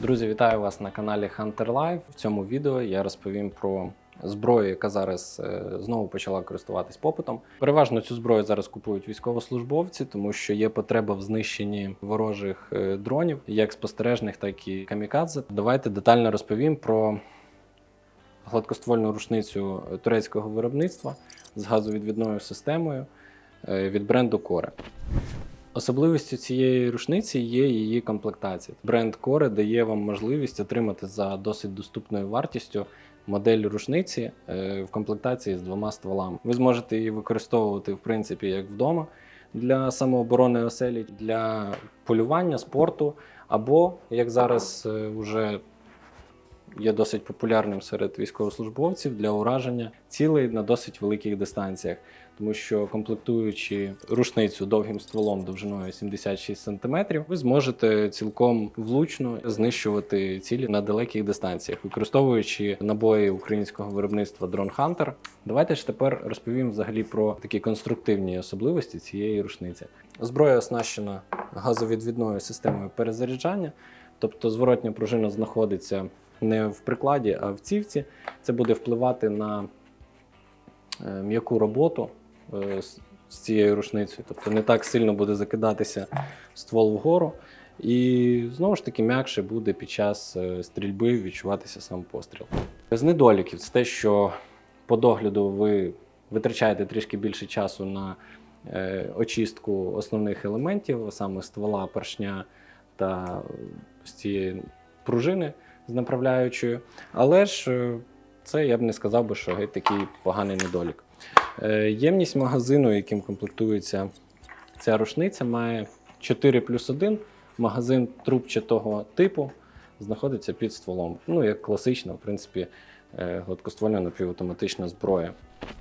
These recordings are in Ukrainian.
Друзі, вітаю вас на каналі Hunter Life. В цьому відео я розповім про зброю, яка зараз е, знову почала користуватись попитом. Переважно цю зброю зараз купують військовослужбовці, тому що є потреба в знищенні ворожих е, дронів, як спостережних, так і камікадзе. Давайте детально розповім про гладкоствольну рушницю турецького виробництва з газовідвідною системою е, від бренду Core. Особливістю цієї рушниці є її комплектація. Бренд Core дає вам можливість отримати за досить доступною вартістю модель рушниці е, в комплектації з двома стволами. Ви зможете її використовувати в принципі як вдома для самооборони оселі, для полювання, спорту, або як зараз е, вже є досить популярним серед військовослужбовців для ураження цілей на досить великих дистанціях, тому що комплектуючи рушницю довгим стволом довжиною 76 см, ви зможете цілком влучно знищувати цілі на далеких дистанціях, використовуючи набої українського виробництва Drone Hunter. Давайте ж тепер розповім взагалі про такі конструктивні особливості цієї рушниці. Зброя оснащена газовідвідною системою перезаряджання, тобто зворотня пружина знаходиться не в прикладі, а в цівці. Це буде впливати на е, м'яку роботу е, з цією рушницею. Тобто не так сильно буде закидатися ствол вгору. І знову ж таки м'якше буде під час е, стрільби відчуватися сам постріл. З недоліків це те, що по догляду ви витрачаєте трішки більше часу на очистку основних елементів, саме ствола, поршня та з цієї пружини з направляючою. Але ж е, це я б не сказав би, що такий поганий недолік. Е, Ємність магазину, яким комплектується ця рушниця, має 4 плюс 1. Магазин трубчатого типу знаходиться під стволом. Ну, як класична, в принципі, е, гладкоствольна напівавтоматична зброя.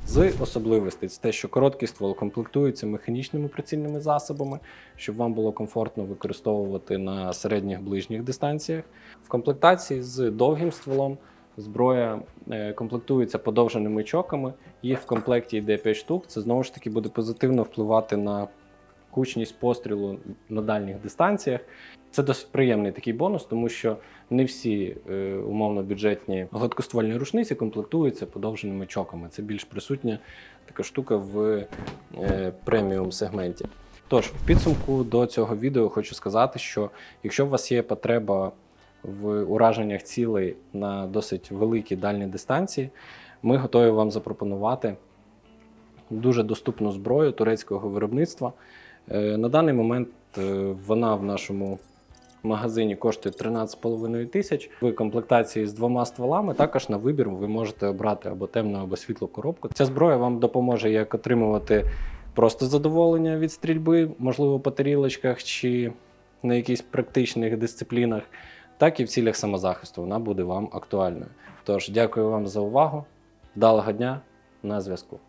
З особливостей це те, що короткий ствол комплектується механічними прицільними засобами, щоб вам було комфортно використовувати на середніх ближніх дистанціях. В комплектації з довгим стволом зброя е, комплектується подовженими чоками. Їх в комплекті йде 5 штук. Це знову ж таки буде позитивно впливати на кучність пострілу на дальніх дистанціях. Це досить приємний такий бонус, тому що не всі е, умовно бюджетні гладкоствольні рушниці комплектуються подовженими чоками. Це більш присутня така штука в е, преміум сегменті. Тож, в підсумку до цього відео хочу сказати, що якщо у вас є потреба в ураженнях цілей на досить великі дальні дистанції, ми готові вам запропонувати дуже доступну зброю турецького виробництва. Е, На даний момент е, вона в нашому магазині коштує 13,5 тисяч. В комплектації з двома стволами також на вибір ви можете обрати або темну, або світлу коробку. Ця зброя вам допоможе як отримувати просто задоволення від стрільби, можливо, по тарілочках чи на якихось практичних дисциплінах, так і в цілях самозахисту вона буде вам актуальною. Тож, дякую вам за увагу. Вдалого дня на зв'язку.